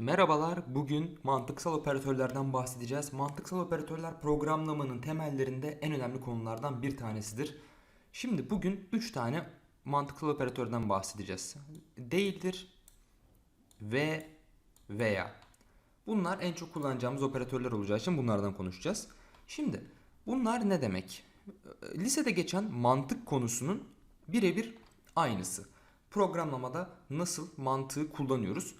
Merhabalar, bugün mantıksal operatörlerden bahsedeceğiz. Mantıksal operatörler programlamanın temellerinde en önemli konulardan bir tanesidir. Şimdi bugün 3 tane mantıksal operatörden bahsedeceğiz. Değildir ve veya. Bunlar en çok kullanacağımız operatörler olacağı için bunlardan konuşacağız. Şimdi bunlar ne demek? Lisede geçen mantık konusunun birebir aynısı. Programlamada nasıl mantığı kullanıyoruz?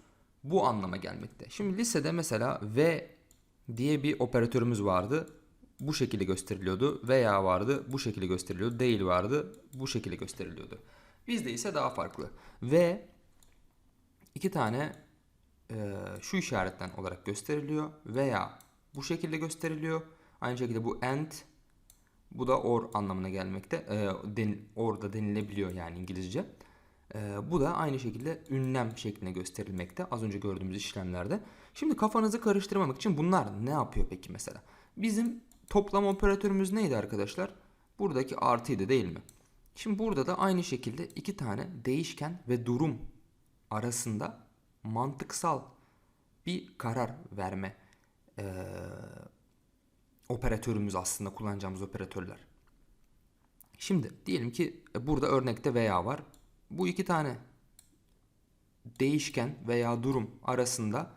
Bu anlama gelmekte. Şimdi lisede mesela ve diye bir operatörümüz vardı. Bu şekilde gösteriliyordu. Veya vardı. Bu şekilde gösteriliyordu. Değil vardı. Bu şekilde gösteriliyordu. Bizde ise daha farklı. Ve iki tane e, şu işaretten olarak gösteriliyor. Veya bu şekilde gösteriliyor. Aynı şekilde bu and bu da or anlamına gelmekte. E, den, or da denilebiliyor yani İngilizce. E, bu da aynı şekilde ünlem şeklinde gösterilmekte. Az önce gördüğümüz işlemlerde. Şimdi kafanızı karıştırmamak için bunlar ne yapıyor peki mesela? Bizim toplam operatörümüz neydi arkadaşlar? Buradaki artıydı değil mi? Şimdi burada da aynı şekilde iki tane değişken ve durum arasında mantıksal bir karar verme eee, operatörümüz aslında kullanacağımız operatörler. Şimdi diyelim ki e, burada örnekte veya var. Bu iki tane değişken veya durum arasında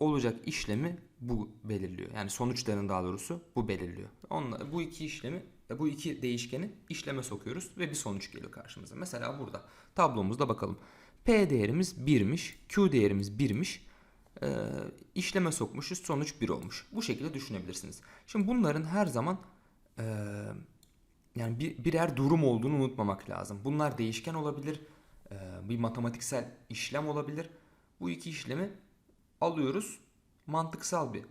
olacak işlemi bu belirliyor. Yani sonuçlarını daha doğrusu bu belirliyor. Onunla, bu iki işlemi, e, bu iki değişkeni işleme sokuyoruz ve bir sonuç geliyor karşımıza. Mesela burada tablomuzda bakalım. P değerimiz 1'miş, Q değerimiz 1'miş. Ee, işleme sokmuşuz, sonuç 1 olmuş. Bu şekilde düşünebilirsiniz. Şimdi bunların her zaman e, yani bir, birer durum olduğunu unutmamak lazım. Bunlar değişken olabilir, e, bir matematiksel işlem olabilir. Bu iki işlemi alıyoruz, mantıksal bir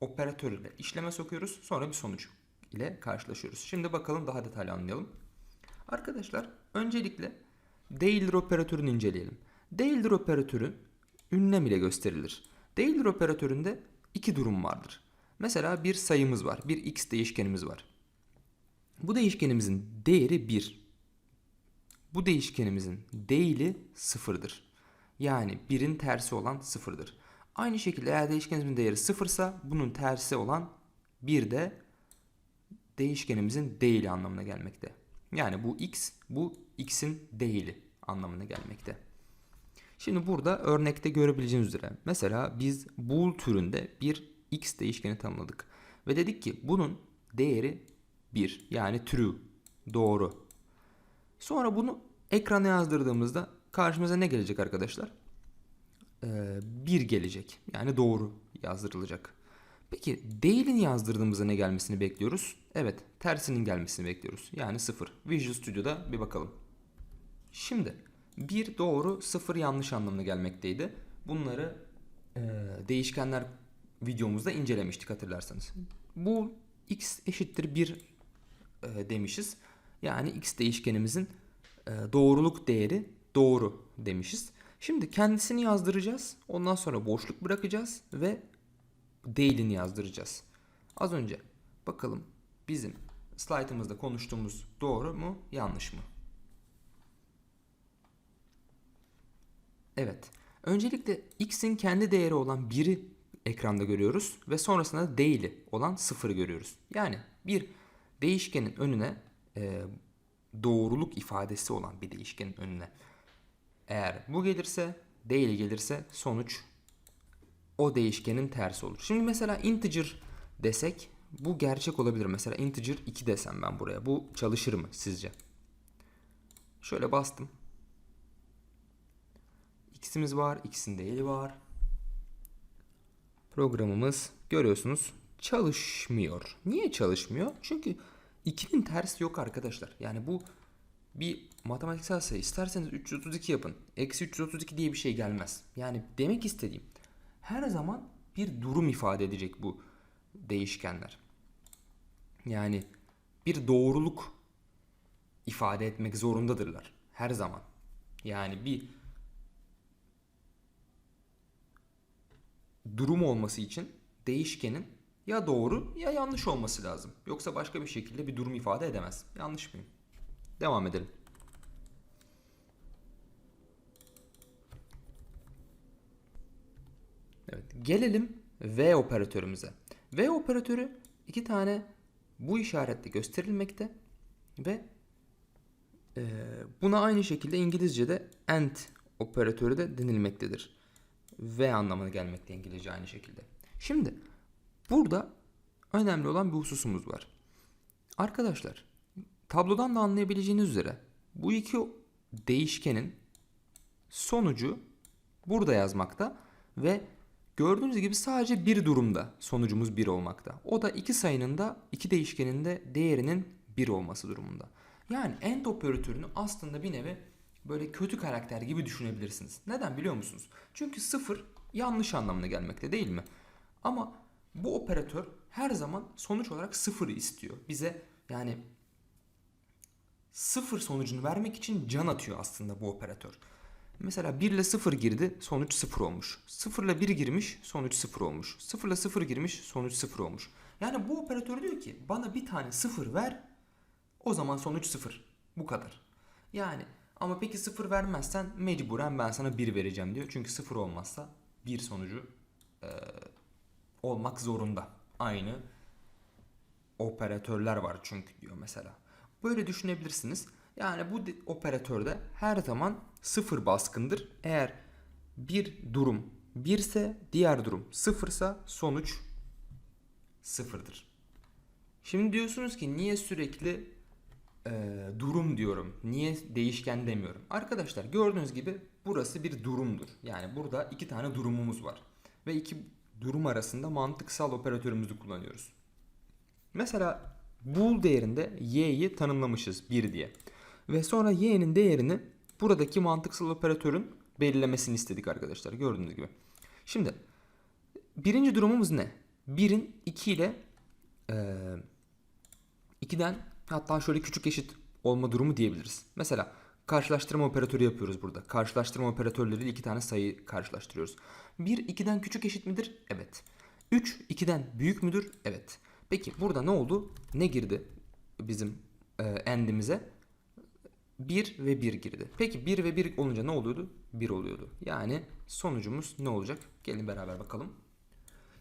operatör ile işleme sokuyoruz, sonra bir sonuç ile karşılaşıyoruz. Şimdi bakalım daha detaylı anlayalım. Arkadaşlar öncelikle değildir operatörünü inceleyelim. Değildir operatörü ünlem ile gösterilir. Değildir operatöründe iki durum vardır. Mesela bir sayımız var, bir x değişkenimiz var. Bu değişkenimizin değeri 1. Bu değişkenimizin değili sıfırdır. Yani 1'in tersi olan sıfırdır. Aynı şekilde eğer değişkenimizin değeri sıfırsa bunun tersi olan 1 de değişkenimizin değili anlamına gelmekte. Yani bu x, bu x'in değili anlamına gelmekte. Şimdi burada örnekte görebileceğiniz üzere mesela biz bool türünde bir x değişkeni tanımladık. Ve dedik ki bunun değeri 1 yani true doğru. Sonra bunu ekrana yazdırdığımızda karşımıza ne gelecek arkadaşlar? Ee, 1 gelecek yani doğru yazdırılacak. Peki değilini yazdırdığımızda ne gelmesini bekliyoruz? Evet tersinin gelmesini bekliyoruz. Yani 0. Visual Studio'da bir bakalım. Şimdi bir doğru sıfır yanlış anlamına gelmekteydi. Bunları e, değişkenler videomuzda incelemiştik hatırlarsanız. Bu x eşittir 1 e, demişiz. Yani x değişkenimizin e, doğruluk değeri doğru demişiz. Şimdi kendisini yazdıracağız. Ondan sonra boşluk bırakacağız ve değilini yazdıracağız. Az önce bakalım bizim slaytımızda konuştuğumuz doğru mu yanlış mı? Evet. Öncelikle x'in kendi değeri olan 1'i ekranda görüyoruz ve sonrasında da değili olan 0'ı görüyoruz. Yani bir değişkenin önüne e, doğruluk ifadesi olan bir değişkenin önüne eğer bu gelirse değil gelirse sonuç o değişkenin tersi olur. Şimdi mesela integer desek bu gerçek olabilir. Mesela integer 2 desem ben buraya. Bu çalışır mı sizce? Şöyle bastım. X'imiz var, X'in değeri var. Programımız görüyorsunuz çalışmıyor. Niye çalışmıyor? Çünkü 2'nin tersi yok arkadaşlar. Yani bu bir matematiksel sayı. İsterseniz 332 yapın. Eksi 332 diye bir şey gelmez. Yani demek istediğim her zaman bir durum ifade edecek bu değişkenler. Yani bir doğruluk ifade etmek zorundadırlar. Her zaman. Yani bir durum olması için değişkenin ya doğru ya yanlış olması lazım. Yoksa başka bir şekilde bir durum ifade edemez. Yanlış mıyım? Devam edelim. Evet. Gelelim V operatörümüze. V operatörü iki tane bu işaretle gösterilmekte ve e, buna aynı şekilde İngilizce'de AND operatörü de denilmektedir. V anlamına gelmekte İngilizce aynı şekilde. Şimdi burada önemli olan bir hususumuz var. Arkadaşlar tablodan da anlayabileceğiniz üzere bu iki değişkenin sonucu burada yazmakta ve gördüğünüz gibi sadece bir durumda sonucumuz 1 olmakta. O da iki sayının da iki değişkenin de değerinin 1 olması durumunda. Yani AND operatörünü aslında bir nevi böyle kötü karakter gibi düşünebilirsiniz. Neden biliyor musunuz? Çünkü sıfır yanlış anlamına gelmekte değil mi? Ama bu operatör her zaman sonuç olarak sıfırı istiyor. Bize yani sıfır sonucunu vermek için can atıyor aslında bu operatör. Mesela 1 ile 0 girdi sonuç 0 olmuş. 0 ile 1 girmiş sonuç 0 olmuş. 0 ile 0 girmiş sonuç 0 olmuş. Yani bu operatör diyor ki bana bir tane 0 ver o zaman sonuç 0. Bu kadar. Yani ama peki 0 vermezsen mecburen ben sana 1 vereceğim diyor. Çünkü 0 olmazsa 1 sonucu e, olmak zorunda. Aynı operatörler var çünkü diyor mesela. Böyle düşünebilirsiniz. Yani bu de- operatörde her zaman sıfır baskındır. Eğer bir durum birse diğer durum sıfırsa sonuç sıfırdır. Şimdi diyorsunuz ki niye sürekli e, durum diyorum. Niye değişken demiyorum. Arkadaşlar gördüğünüz gibi burası bir durumdur. Yani burada iki tane durumumuz var. Ve iki durum arasında mantıksal operatörümüzü kullanıyoruz. Mesela bool değerinde y'yi tanımlamışız 1 diye. Ve sonra y'nin değerini buradaki mantıksal operatörün belirlemesini istedik arkadaşlar gördüğünüz gibi. Şimdi birinci durumumuz ne? 1'in 2 ile e, 2'den hatta şöyle küçük eşit olma durumu diyebiliriz. Mesela karşılaştırma operatörü yapıyoruz burada. Karşılaştırma operatörleriyle iki tane sayı karşılaştırıyoruz. 1 2'den küçük eşit midir? Evet. 3 2'den büyük müdür? Evet. Peki burada ne oldu? Ne girdi bizim e, endimize? 1 ve 1 girdi. Peki 1 ve 1 olunca ne oluyordu? 1 oluyordu. Yani sonucumuz ne olacak? Gelin beraber bakalım.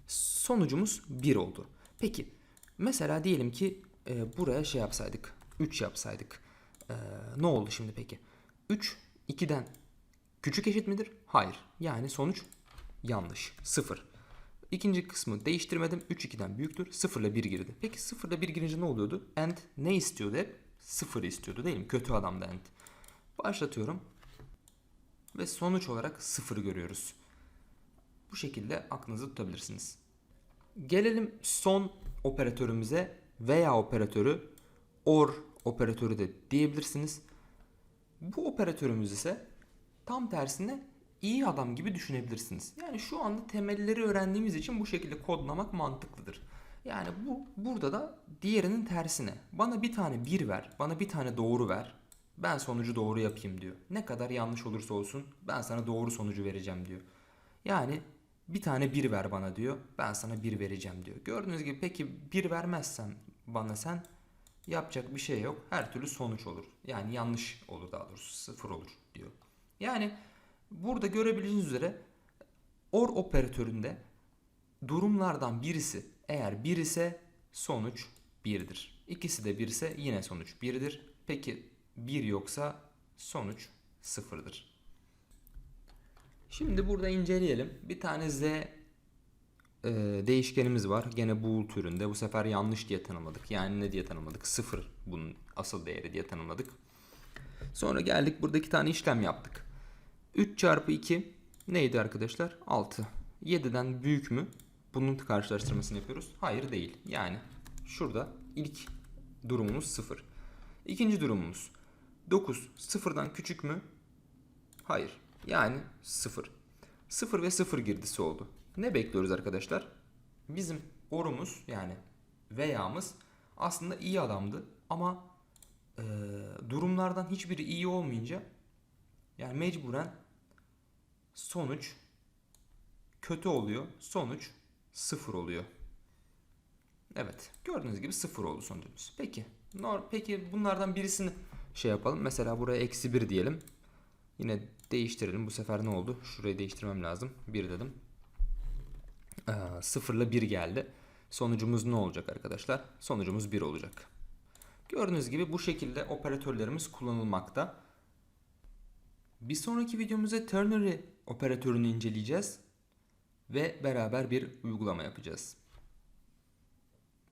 Sonucumuz 1 oldu. Peki mesela diyelim ki e, buraya şey yapsaydık. 3 yapsaydık. E, ne oldu şimdi peki? 3 2'den küçük eşit midir? Hayır. Yani sonuç yanlış. 0. İkinci kısmı değiştirmedim. 3 2'den büyüktür. 0 ile 1 girdi. Peki 0 ile 1 girince ne oluyordu? And ne istiyordu hep? 0 istiyordu değil mi? Kötü adamdı and. Başlatıyorum. Ve sonuç olarak 0 görüyoruz. Bu şekilde aklınızda tutabilirsiniz. Gelelim son operatörümüze veya operatörü or operatörü de diyebilirsiniz. Bu operatörümüz ise tam tersine iyi adam gibi düşünebilirsiniz. Yani şu anda temelleri öğrendiğimiz için bu şekilde kodlamak mantıklıdır. Yani bu burada da diğerinin tersine. Bana bir tane bir ver, bana bir tane doğru ver. Ben sonucu doğru yapayım diyor. Ne kadar yanlış olursa olsun ben sana doğru sonucu vereceğim diyor. Yani bir tane bir ver bana diyor. Ben sana bir vereceğim diyor. Gördüğünüz gibi peki bir vermezsen bana sen yapacak bir şey yok. Her türlü sonuç olur. Yani yanlış olur daha doğrusu sıfır olur diyor. Yani burada görebileceğiniz üzere or operatöründe durumlardan birisi eğer bir ise sonuç birdir. İkisi de bir ise yine sonuç birdir. Peki bir yoksa sonuç sıfırdır. Şimdi burada inceleyelim. Bir tane z e, değişkenimiz var. Gene bool türünde. Bu sefer yanlış diye tanımladık. Yani ne diye tanımladık? Sıfır bunun asıl değeri diye tanımladık. Sonra geldik burada iki tane işlem yaptık. 3 çarpı 2 neydi arkadaşlar? 6. 7'den büyük mü? Bunun karşılaştırmasını yapıyoruz. Hayır değil. Yani şurada ilk durumumuz 0. İkinci durumumuz 9 sıfırdan küçük mü? Hayır. Yani 0. 0 ve 0 girdisi oldu. Ne bekliyoruz arkadaşlar? Bizim orumuz yani veya'mız aslında iyi adamdı ama e, durumlardan hiçbiri iyi olmayınca yani mecburen sonuç kötü oluyor. Sonuç 0 oluyor. Evet. Gördüğünüz gibi 0 oldu sonucumuz. Peki. Peki bunlardan birisini şey yapalım. Mesela buraya eksi 1 diyelim. Yine değiştirelim. Bu sefer ne oldu? Şurayı değiştirmem lazım. 1 dedim. 0 ile 1 geldi. Sonucumuz ne olacak arkadaşlar? Sonucumuz 1 olacak. Gördüğünüz gibi bu şekilde operatörlerimiz kullanılmakta. Bir sonraki videomuzda ternary operatörünü inceleyeceğiz ve beraber bir uygulama yapacağız.